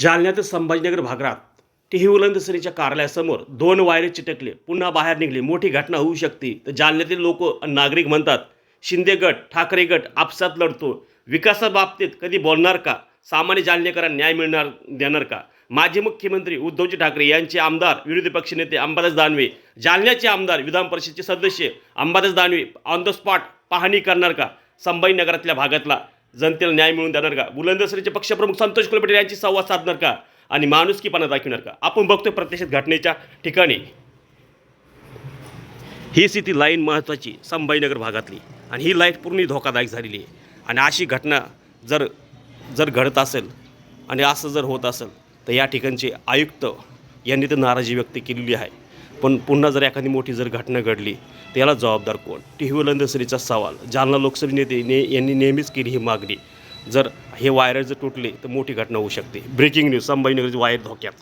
जालन्यातील संभाजीनगर भागात टिही उलंदसरीच्या कार्यालयासमोर दोन वायरे चिटकले. पुन्हा बाहेर निघले. मोठी घटना होऊ शकते. तर जालन्यातील लोक नागरिक म्हणतात शिंदे गट ठाकरे गट आपसात लढतो. विकासाबाबतीत कधी बोलणार का? सामान्य जालनेकरांना न्याय मिळणार देणार का? माजी मुख्यमंत्री उद्धवजी ठाकरे यांचे आमदार विरोधी पक्षनेते अंबादास दानवे जालन्याचे आमदार विधान परिषदेचे सदस्य Ambadas Danve on the spot पाहणी करणार का? संभाजीनगरातल्या भागातला जनतेला न्याय मिळवून देणार का? बुलंदसरीचे पक्षप्रमुख संतोष कुलपटे यांची संवाद साधणार का? आणि माणुसकीपणा दाखवणार का? आपण बघतोय प्रत्यक्षात घटनेच्या ठिकाणी. ही स्थिती लाईन महत्त्वाची संभाजीनगर भागातली. आणि ही लाइट पूर्ण धोकादायक झालेली आहे. आणि अशी घटना जर जर घडत असेल आणि असं जर होत असेल तर या ठिकाणचे आयुक्त यांनी तर नाराजी व्यक्त केलेली आहे. पण पुन्हा जर एखादी मोठी जर घटना घडली तर याला जबाबदार कोण? टी व्ही लंदसरीचा सवाल. जालना लोकसभा नेते ने यांनी नेहमीच केली ही मागणी. जर हे वायर जर तुटले तर मोठी घटना होऊ शकते. ब्रेकिंग न्यूज संभाजीनगरची वायर धोक्यात.